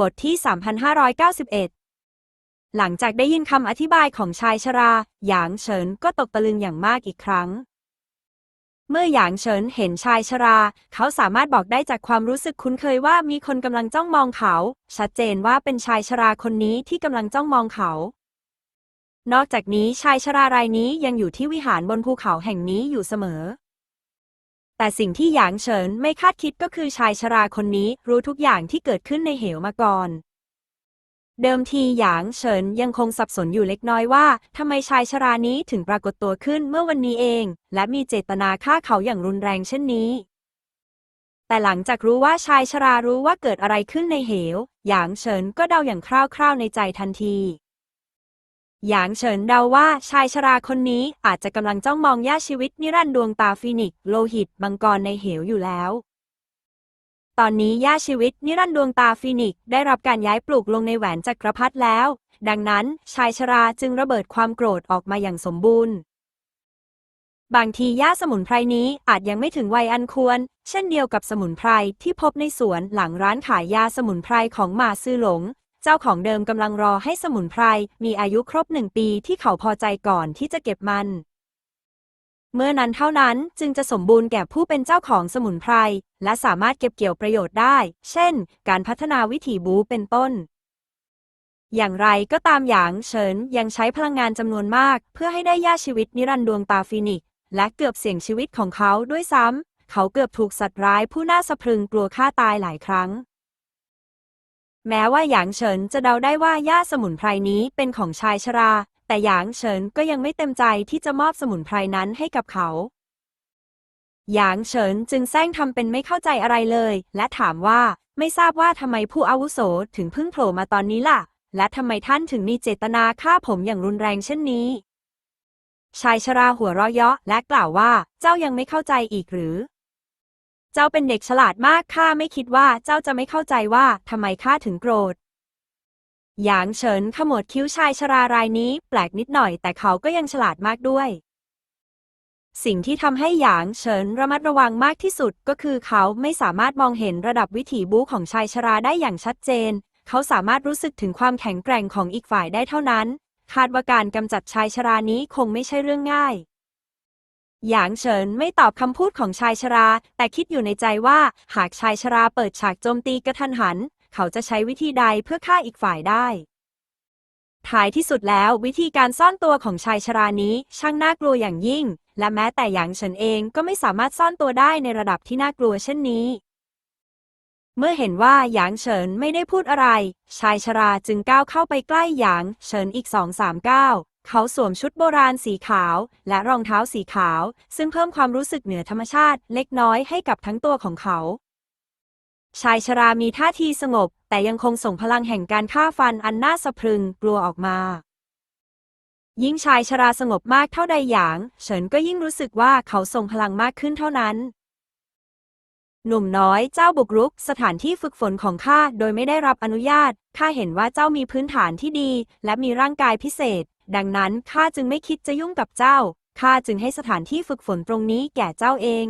บทที่ 3591 หลังจากได้ยินคำอธิบายของชายชรา หยางเฉินก็ตกตะลึงอย่างมากอีกครั้ง เมื่อหยางเฉินเห็นชายชรา เขาสามารถบอกได้จากความรู้สึกคุ้นเคยว่ามีคนกำลังจ้องมองเขา ชัดเจนว่าเป็นชายชราคนนี้ที่กำลังจ้องมองเขานอกจากนี้ชายชรารายนี้ยังอยู่ที่วิหารบนภูเขาแห่งนี้อยู่เสมอ แต่สิ่งที่หยางเฉินไม่คาดคิดก็คือชายชราคนนี้รู้ทุกอย่างที่เกิดขึ้นในเหวมาก่อน เดิมทีหยางเฉินยังคงสับสนอยู่เล็กน้อยว่าทำไมชายชรานี้ถึงปรากฏตัวขึ้นเมื่อวันนี้เอง และมีเจตนาฆ่าเขาอย่างรุนแรงเช่นนี้ แต่หลังจากรู้ว่าชายชรารู้ว่าเกิดอะไรขึ้นในเหว หยางเฉินก็เดาอย่างคร่าวๆในใจทันที หยางเฉินเดาว่าชายชราคนนี้อาจจะกำลังจ้องมองย่าชีวิตนิรันดร์ดวงตาฟีนิกโลหิตมังกรในเหวอยู่แล้ว ตอนนี้ย่าชีวิตนิรันดร์ดวงตาฟีนิกได้รับการย้ายปลูกลงในแหวนจักรพรรดิแล้ว ดังนั้นชายชราจึงระเบิดความโกรธออกมาอย่างสมบูรณ์ บางทีย่าสมุนไพรนี้อาจยังไม่ถึงวัยอันควร เช่นเดียวกับสมุนไพรที่พบในสวนหลังร้านขายยาสมุนไพรของมาซื่อหลง เจ้าของเดิมกำลังรอให้สมุนไพรมีอายุครบหนึ่งปีที่เขาพอใจก่อนที่จะเก็บมัน เมื่อนั้นเท่านั้นจึงจะสมบูรณ์แก่ผู้เป็นเจ้าของสมุนไพรและสามารถเก็บเกี่ยวประโยชน์ได้ เช่น การพัฒนาวิถีบูเป็นต้น อย่างไรก็ตามหยางเฉินยังใช้พลังงานจำนวนมาก เพื่อให้ได้ย่าชีวิตนิรันดร์ดวงตาฟีนิกและเกือบเสี่ยงชีวิตของเขาด้วยซ้ำเขาเกือบถูกสัตว์ร้ายผู้น่าสะพรึงกลัวฆ่าตายหลายครั้ง แม้ว่าหยางเฉินจะเดาได้ว่าย่าสมุนไพรนี้เป็นของชายชรา แต่หยางเฉินก็ยังไม่เต็มใจที่จะมอบสมุนไพรนั้นให้กับเขา หยางเฉินจึงแซงทำเป็นไม่เข้าใจอะไรเลย และถามว่าไม่ทราบว่าทำไมผู้อาวุโสถึงเพิ่งโผล่มาตอนนี้ล่ะ และทำไมท่านถึงมีเจตนาฆ่าผมอย่างรุนแรงเช่นนี้ ชายชราหัวเราะเยาะและกล่าวว่าเจ้ายังไม่เข้าใจอีกหรือ เจ้าเป็นเด็กฉลาดมากข้าไม่คิดว่าเจ้าจะไม่เข้าใจว่าทำไมข้าถึงโกรธ หยางเฉินขมวดคิ้วชายชรารายนี้ แปลกนิดหน่อยแต่เขาก็ยังฉลาดมากด้วย สิ่งที่ทำให้หยางเฉินระมัดระวังมากที่สุดก็คือเขาไม่สามารถมองเห็นระดับวิถีบู๊ของชายชราได้อย่างชัดเจน เขาสามารถรู้สึกถึงความแข็งแกร่งของอีกฝ่ายได้เท่านั้น คาดว่าการกำจัดชายชรานี้คงไม่ใช่เรื่องง่าย หยางเฉินไม่ตอบคำพูดของชายชรา แต่คิดอยู่ในใจว่า หากชายชราเปิดฉากโจมตีกระทันหัน เขาจะใช้วิธีใดเพื่อฆ่าอีกฝ่ายได้ ท้ายที่สุดแล้ววิธีการซ่อนตัวของชายชรานี้ช่างน่ากลัวอย่างยิ่ง และแม้แต่หยางเฉินเองก็ไม่สามารถซ่อนตัวได้ในระดับที่น่ากลัวเช่นนี้ เมื่อเห็นว่าหยางเฉินไม่ได้พูดอะไร ชายชราจึงก้าวเข้าไปใกล้หยางเฉินอีกสองสามก้าว เขาสวมชุดโบราณสีขาว และรองเท้าสีขาว ซึ่งเพิ่มความรู้สึกเหนือธรรมชาติเล็กน้อยให้กับทั้งตัวของเขา ชายชรามีท่าทีสงบ แต่ยังคงส่งพลังแห่งการฆ่าฟันอันน่าสะพรึงกลัวออกมา ยิ่งชายชราสงบมากเท่าใดหยาง เฉินก็ยิ่งรู้สึกว่าเขาส่งพลังมากขึ้นเท่านั้น หนุ่มน้อยเจ้าบุกรุก สถานที่ฝึกฝนของข้าโดยไม่ได้รับอนุญาตข้าเห็นว่าเจ้ามีพื้นฐานที่ดี และมีร่างกายพิเศษ ดังนั้นข้าจึงไม่คิดจะยุ่งกับเจ้า ข้าจึงให้สถานที่ฝึกฝนตรงนี้แก่เจ้าเอง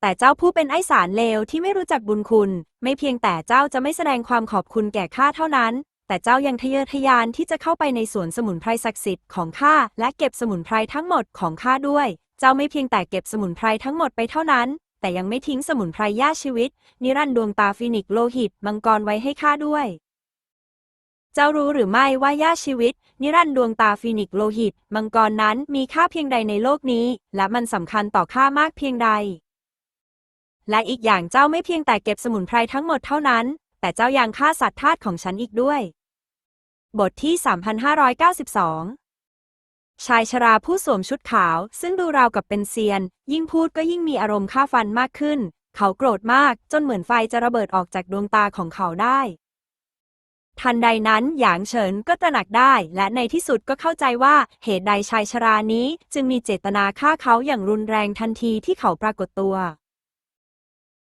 แต่เจ้าผู้เป็นไอ้สารเลวที่ไม่รู้จักบุญคุณ ไม่เพียงแต่เจ้าจะไม่แสดงความขอบคุณแก่ข้าเท่านั้น แต่เจ้ายังทะเยอทะยานที่จะเข้าไปในสวนสมุนไพรศักดิ์สิทธิ์ของข้าและเก็บสมุนไพรทั้งหมดของข้าด้วย เจ้าไม่เพียงแต่เก็บสมุนไพรทั้งหมดไปเท่านั้น แต่ยังไม่ทิ้งสมุนไพรย่าชีวิต นิรันดร์ดวงตาฟินิกโลหิต มังกรไว้ให้ข้าด้วย จ้ารู้หรือไม่ว่าย่าชีวิต นิรันดร์ดวงตาฟินิกโลหิต มังกรนั้นมีค่าเพียงใดในโลกนี้ และมันสำคัญต่อข้ามากเพียงใด และอีกอย่างเจ้าไม่เพียงแต่เก็บสมุนไพรทั้งหมดเท่านั้น แต่เจ้ายังฆ่าสัตว์ทาสของฉันอีกด้วย บทที่ 3592 ชายชราผู้สวมชุดขาว ซึ่งดูราวกับเป็นเซียน ยิ่งพูดก็ยิ่งมีอารมณ์ฆ่าฟันมากขึ้น เขาโกรธมากจนเหมือนไฟจะระเบิดออกจากดวงตาของเขาได้ ทันใดนั้นหยางเฉินก็ตระหนักได้ และในที่สุดก็เข้าใจว่าเหตุใดชายชรานี้จึงมีเจตนาฆ่าเขาอย่างรุนแรงทันทีที่เขาปรากฏตัว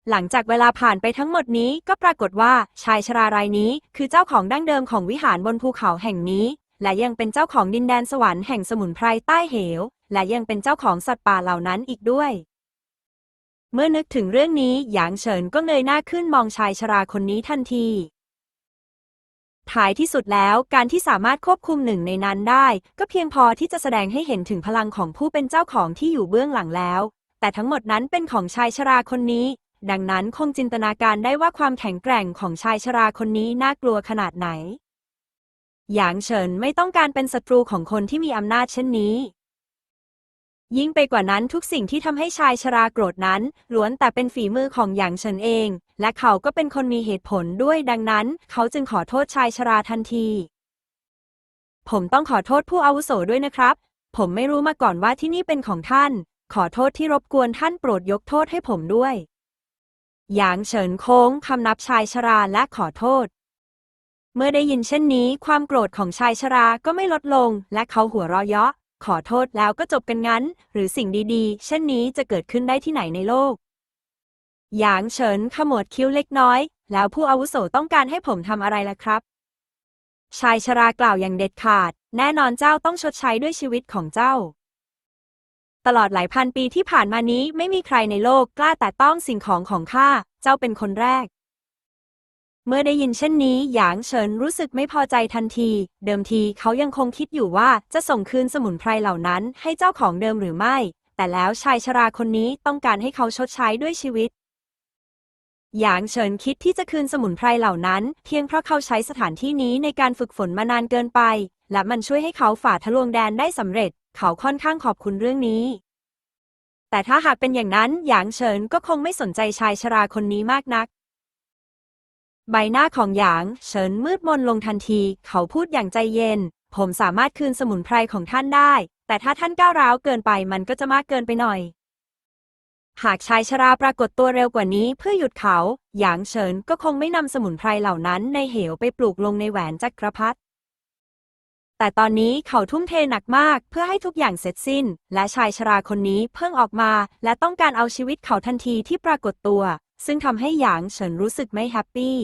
หลังจากเวลาผ่านไปทั้งหมดนี้ก็ปรากฏว่าชายชรารายนี้คือเจ้าของดั้งเดิมของวิหารบนภูเขาแห่งนี้ และยังเป็นเจ้าของดินแดนสวรรค์แห่งสมุนไพรใต้เหว และยังเป็นเจ้าของสัตว์ป่าเหล่านั้นอีกด้วยเมื่อนึกถึงเรื่องนี้หยางเฉินก็เงยหน้าขึ้นมองชายชราคนนี้ทันที ท้ายที่สุดแล้วการที่สามารถควบคุมหนึ่งในนั้นได้ ก็เพียงพอที่จะแสดงให้เห็นถึงพลังของผู้เป็นเจ้าของที่อยู่เบื้องหลังแล้ว แต่ทั้งหมดนั้นเป็นของชายชราคนนี้ ดังนั้นคงจินตนาการได้ว่าความแข็งแกร่งของชายชราคนนี้น่ากลัวขนาดไหน หยางเฉินไม่ต้องการเป็นศัตรูของคนที่มีอำนาจเช่นนี้ ยิ่งไปกว่านั้นทุกสิ่งที่ทำให้ชายชราโกรธนั้นล้วนแต่เป็นฝีมือของหยางเฉินเอง และเขาก็เป็นคนมีเหตุผลด้วยดังนั้น เขาจึงขอโทษชายชราทันที ผมต้องขอโทษผู้อาวุโสด้วยนะครับ ผมไม่รู้มาก่อนว่าที่นี่เป็นของท่าน ขอโทษที่รบกวนท่านโปรดยกโทษให้ผมด้วย หยางเฉินโค้งคำนับชายชราและขอโทษ เมื่อได้ยินเช่นนี้ ความโกรธของชายชราก็ไม่ลดลง และเขาหัวเราะเยาะขอโทษแล้วก็จบกันงั้น หรือสิ่งดีๆ เช่นนี้จะเกิดขึ้นได้ที่ไหนในโลก หยางเฉินขมวดคิ้วเล็กน้อย แล้วผู้อาวุโสต้องการให้ผมทำอะไรล่ะครับ ชายชรากล่าวอย่างเด็ดขาด แน่นอนเจ้าต้องชดใช้ด้วยชีวิตของเจ้า ตลอดหลายพันปีที่ผ่านมานี้ไม่มีใครในโลกกล้าแต่ต้องสิ่งของของข้า เจ้าเป็นคนแรก เมื่อได้ยินเช่นนี้หยางเฉินรู้สึกไม่พอใจทันที เดิมทีเขายังคงคิดอยู่ว่าจะส่งคืนสมุนไพรเหล่านั้น ให้เจ้าของเดิมหรือไม่ แต่แล้วชายชราคนนี้ต้องการให้เขาชดใช้ด้วยชีวิต หยางเฉินคิดที่จะคืนสมุนไพรเหล่านั้น เพียงเพราะเขาใช้สถานที่นี้ในการฝึกฝนมานานเกินไป และมันช่วยให้เขาฝ่าทะลวงแดนได้สำเร็จ เขาค่อนข้างขอบคุณเรื่องนี้ แต่ถ้าหากเป็นอย่างนั้นหยางเฉินก็คงไม่สนใจชายชราคนนี้มากนัก ใบหน้าของหยางเฉินมืดมนลงทันที เขาพูดอย่างใจเย็น ผมสามารถคืนสมุนไพรของท่านได้ แต่ถ้าท่านก้าวร้าวเกินไปมันก็จะมากเกินไปหน่อย หากชายชราปรากฏตัวเร็วกว่านี้เพื่อหยุดเขา หยางเฉินก็คงไม่นำสมุนไพรเหล่านั้นในเหวไปปลูกลงในแหวนจักรพรรดิ แต่ตอนนี้เขาทุ่มเทหนักมากเพื่อให้ทุกอย่างเสร็จสิ้น และชายชราคนนี้เพิ่งออกมา และต้องการเอาชีวิตเขาทันทีที่ปรากฏตัว ซึ่งทำให้หยางเฉินรู้สึกไม่แฮปปี้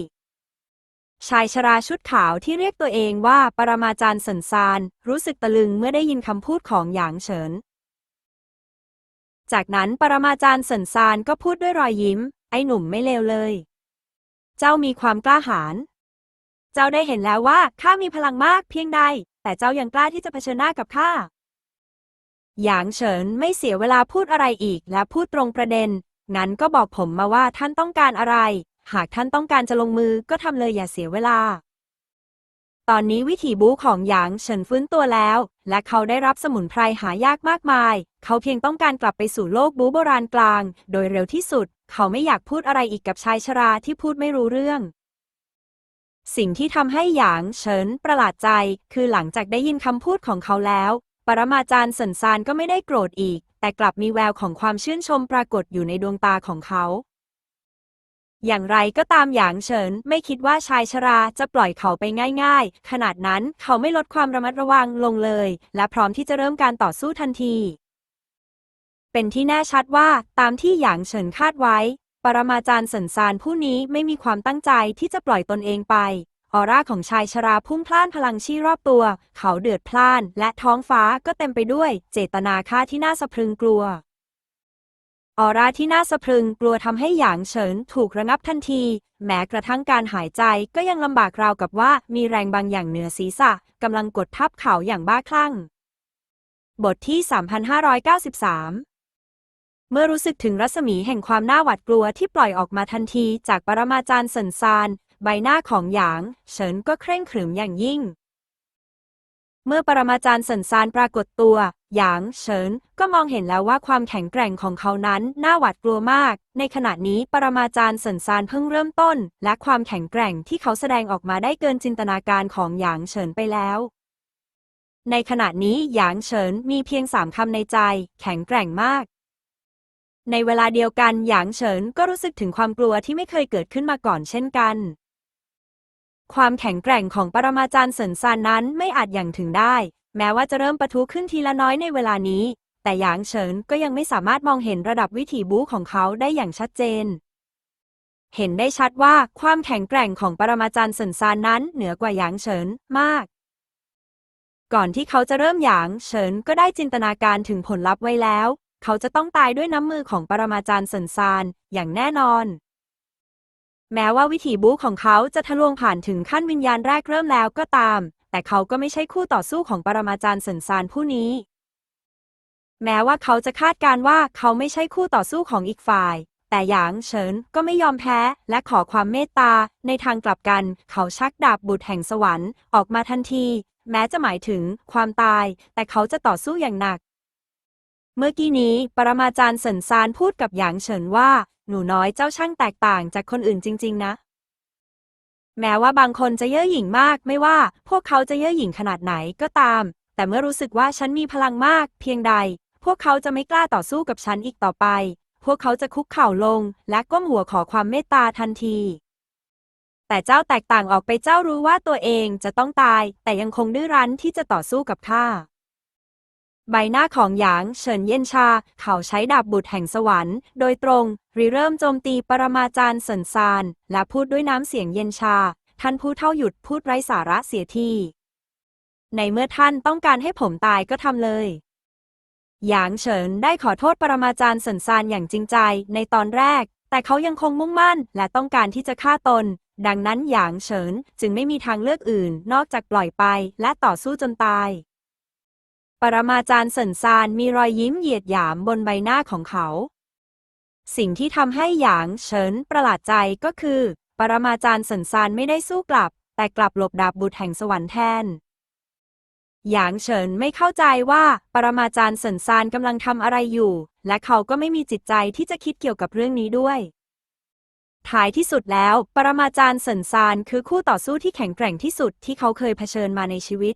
ชายชราชุดขาวที่เรียกตัวเองว่าปรมาจารย์สันซานรู้สึกตะลึงเมื่อได้ยินคำพูดของหยางเฉิน จากนั้นปรมาจารย์สันซานก็พูดด้วยรอยยิ้ม ไอ้หนุ่มไม่เลวเลย เจ้ามีความกล้าหาญ เจ้าได้เห็นแล้วว่าข้ามีพลังมากเพียงใด แต่เจ้ายังกล้าที่จะเผชิญหน้ากับข้า หยางเฉินไม่เสียเวลาพูดอะไรอีกและพูดตรงประเด็น งั้นก็บอกผมมาว่าท่านต้องการอะไร หากท่านต้องการจะลงมือก็ทำเลยอย่าเสียเวลา ตอนนี้วิถีบู๊ของหยางเฉินฟื้นตัวแล้ว และเขาได้รับสมุนไพรหายากมากมาย เขาเพียงต้องการกลับไปสู่โลกบู๊โบราณกลาง โดยเร็วที่สุด เขาไม่อยากพูดอะไรอีกกับชายชราที่พูดไม่รู้เรื่อง สิ่งที่ทำให้หยางเฉินประหลาดใจ คือหลังจากได้ยินคำพูดของเขาแล้ว ปรมาจารย์สันซานก็ไม่ได้โกรธอีก แต่กลับมีแววของความชื่นชมปรากฏอยู่ในดวงตาของเขา อย่างไรก็ตามหยางเฉินไม่คิดว่าชายชราจะปล่อยเขาไปง่ายๆ ขนาดนั้นเขาไม่ลดความระมัดระวังลงเลย และพร้อมที่จะเริ่มการต่อสู้ทันที เป็นที่แน่ชัดว่าตามที่หยางเฉินคาดไว้ ปรมาจารย์สันซานผู้นี้ไม่มีความตั้งใจที่จะปล่อยตนเองไป ออร่าของชายชราพุ่งพล่านพลังชี่รอบตัว เขาเดือดพล่าน และท้องฟ้าก็เต็มไปด้วย เจตนาฆ่าที่น่าสะพรึงกลัว ออร่าที่น่าสะพรึงกลัวทำให้หยางเฉินถูกระงับทันที แม้กระทั่งการหายใจก็ยังลำบากราวกับว่ามีแรงบางอย่างเหนือศีรษะกำลังกดทับเขาอย่างบ้าคลั่ง บทที่ 3593เมื่อรู้สึกถึงรัศมีแห่งความน่าหวาดกลัวที่ปล่อยออกมาทันทีจากปรมาจารย์สันซาน ใบหน้าของหยาง เฉินก็เคร่งขรึมอย่างยิ่ง เมื่อปรมาจารย์สันซานปรากฏตัว หยางเฉินก็มองเห็นแล้วว่าความแข็งแกร่งของเขานั้นน่าหวาดกลัวมาก ในขณะนี้ปรมาจารย์สันซานเพิ่งเริ่มต้น และความแข็งแกร่งที่เขาแสดงออกมาได้เกินจินตนาการของหยางเฉินไปแล้ว ในขณะนี้หยางเฉินมีเพียงสามคำในใจ แข็งแกร่งมาก ในเวลาเดียวกันหยางเฉินก็รู้สึกถึงความกลัวที่ไม่เคยเกิดขึ้นมาก่อนเช่นกัน ความแข็งแกร่งของปรมาจารย์เซินซานนั้นไม่อาจอย่างถึงได้ แม้ว่าจะเริ่มปะทุขึ้นทีละน้อยในเวลานี้ แต่หยางเฉินก็ยังไม่สามารถมองเห็นระดับวิถีบู๊ของเขาได้อย่างชัดเจน เห็นได้ชัดว่าความแข็งแกร่งของปรมาจารย์เซินซานนั้นเหนือกว่าหยางเฉินมาก ก่อนที่เขาจะเริ่มหยางเฉินก็ได้จินตนาการถึงผลลัพธ์ไว้แล้ว เขาจะต้องตายด้วยน้ำมือของปรมาจารย์เซินซานอย่างแน่นอน แม้ว่าวิถีบู๊ของเขาจะทะลวงผ่านถึงขั้นวิญญาณแรกเริ่มแล้วก็ตาม แต่เขาก็ไม่ใช่คู่ต่อสู้ของปรมาจารย์เซินซานผู้นี้ แม้ว่าเขาจะคาดการณ์ว่าเขาไม่ใช่คู่ต่อสู้ของอีกฝ่าย แต่หยางเฉินก็ไม่ยอมแพ้และขอความเมตตา ในทางกลับกัน เขาชักดาบบุตรแห่งสวรรค์ออกมาทันที แม้จะหมายถึงความตาย แต่เขาจะต่อสู้อย่างหนัก เมื่อกี้นี้ปรมาจารย์เซินซานพูดกับหยางเฉินว่า หนูน้อยเจ้าช่างแตกต่างจากคนอื่นจริง ๆ นะ แม้ว่าบางคนจะเย่อหยิ่งมากไม่ว่า พวกเขาจะเย่อหยิ่งขนาดไหนก็ตาม แต่เมื่อรู้สึกว่าฉันมีพลังมาก เพียงใด พวกเขาจะไม่กล้าต่อสู้กับฉันอีกต่อไป พวกเขาจะคุกเข่าลง และก้มหัวขอความเมตตาทันที แต่เจ้าแตกต่างออกไปเจ้ารู้ว่าตัวเองจะต้องตาย แต่ยังคงดื้อรั้นที่จะต่อสู้กับข้า ใบหน้าของหยางเฉินเย็นชา เขาใช้ดาบบุตรแห่งสวรรค์ โดยตรงริเริ่มโจมตีปรมาจารย์เซินซาน และพูดด้วยน้ำเสียงเย็นชา ท่านผู้เท่าหยุดพูดไร้สาระเสียที ในเมื่อท่านต้องการให้ผมตายก็ทำเลยหยางเฉินได้ขอโทษปรมาจารย์เซินซานอย่างจริงใจในตอนแรก แต่เขายังคงมุ่งมั่นและต้องการที่จะฆ่าตน ดังนั้นหยางเฉินจึงไม่มีทางเลือกอื่นนอกจากปล่อยไปและต่อสู้จนตาย ปรมาจารย์เซินซานมีรอยยิ้มเหยียดหยามบนใบหน้าของเขา สิ่งที่ทำให้หยางเฉินประหลาดใจก็คือ ปรมาจารย์เซินซานไม่ได้สู้กลับ แต่กลับหลบดาบบุตรแห่งสวรรค์แทน หยางเฉินไม่เข้าใจว่าปรมาจารย์เซินซานกำลังทำอะไรอยู่ และเขาก็ไม่มีจิตใจที่จะคิดเกี่ยวกับเรื่องนี้ด้วยท้ายที่สุดแล้ว ปรมาจารย์เซินซานคือคู่ต่อสู้ที่แข็งแกร่งที่สุดที่เขาเคยเผชิญมาในชีวิต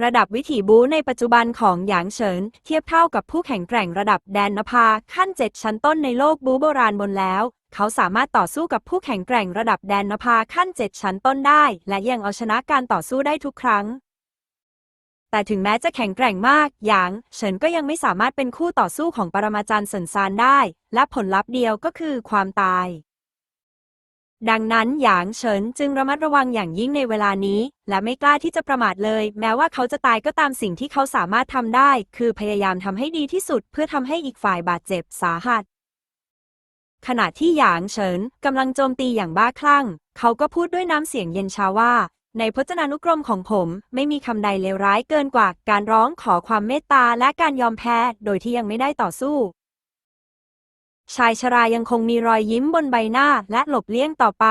ระดับวิถีบูในปัจจุบันของหยางเฉิน เทียบเท่ากับผู้แข็งแกร่งระดับแดนนภาขั้นเจ็ดชั้นต้นในโลกบูโบราณบนแล้ว เขาสามารถต่อสู้กับผู้แข็งแกร่งระดับแดนนภาขั้นเจ็ดชั้นต้นได้ และยังเอาชนะการต่อสู้ได้ทุกครั้ง แต่ถึงแม้จะแข็งแกร่งมากหยางเฉินก็ยังไม่สามารถเป็นคู่ต่อสู้ของปรมาจารย์เซินซานได้ และผลลัพธ์เดียวก็คือความตาย ดังนั้นหยางเฉินจึงระมัดระวังอย่างยิ่งในเวลานี้ และไม่กล้าที่จะประมาทเลย แม้ว่าเขาจะตายก็ตามสิ่งที่เขาสามารถทำได้ คือพยายามทำให้ดีที่สุดเพื่อทำให้อีกฝ่ายบาดเจ็บสาหัส ขณะที่หยางเฉินกำลังโจมตีอย่างบ้าคลั่ง เขาก็พูดด้วยน้ำเสียงเย็นชาว่า ในพจนานุกรมของผม ไม่มีคำใดเลวร้ายเกินกว่า การร้องขอความเมตตาและการยอมแพ้โดยที่ยังไม่ได้ต่อสู้ ชายชรายังคงมีรอยยิ้มบนใบหน้าและหลบเลี่ยงต่อไป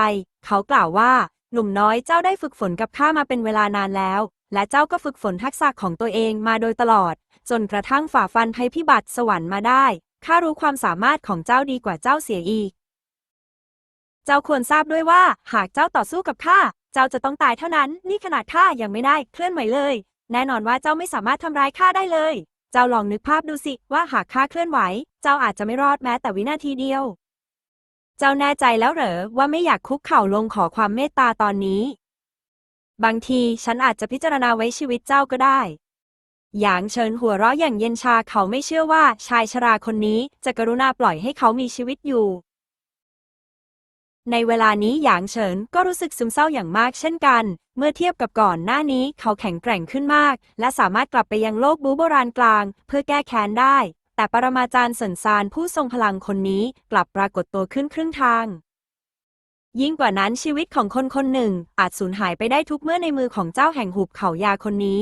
เขากล่าวว่า หนุ่มน้อยเจ้าได้ฝึกฝนกับข้ามาเป็นเวลานานแล้ว และเจ้าก็ฝึกฝนทักษะของตัวเองมาโดยตลอด จนกระทั่งฝ่าฟันภัยพิบัติสวรรค์มาได้ข้ารู้ความสามารถของเจ้าดีกว่าเจ้าเสียอีก เจ้าควรทราบด้วยว่า หากเจ้าต่อสู้กับข้า เจ้าจะต้องตายเท่านั้น นี่ขนาดข้ายังไม่ได้เคลื่อนไหวเลย แน่นอนว่าเจ้าไม่สามารถทำร้ายข้าได้เลย เจ้าลองนึกภาพดูสิว่าหากข้าเคลื่อนไหว เจ้าอาจจะไม่รอดแม้แต่วินาทีเดียว เจ้าแน่ใจแล้วเหรอว่าไม่อยากคุกเข่าลงขอความเมตตาตอนนี้ บางทีฉันอาจจะพิจารณาไว้ชีวิตเจ้าก็ได้ หยางเชิญหัวเราะอย่างเย็นชาเขาไม่เชื่อว่าชายชราคนนี้จะกรุณาปล่อยให้เขามีชีวิตอยู่ ในเวลานี้หยางเฉินก็รู้สึกซึมเศร้าอย่างมากเช่นกัน เมื่อเทียบกับก่อนหน้านี้เขาแข็งแกร่งขึ้นมาก และสามารถกลับไปยังโลกบูโบราณกลาง เพื่อแก้แค้นได้ แต่ปรมาจารย์เซินซานผู้ทรงพลังคนนี้กลับปรากฏตัวขึ้นครึ่งทาง ยิ่งกว่านั้นชีวิตของคนคนหนึ่ง อาจสูญหายไปได้ทุกเมื่อในมือของเจ้าแห่งหุบเขายาคนนี้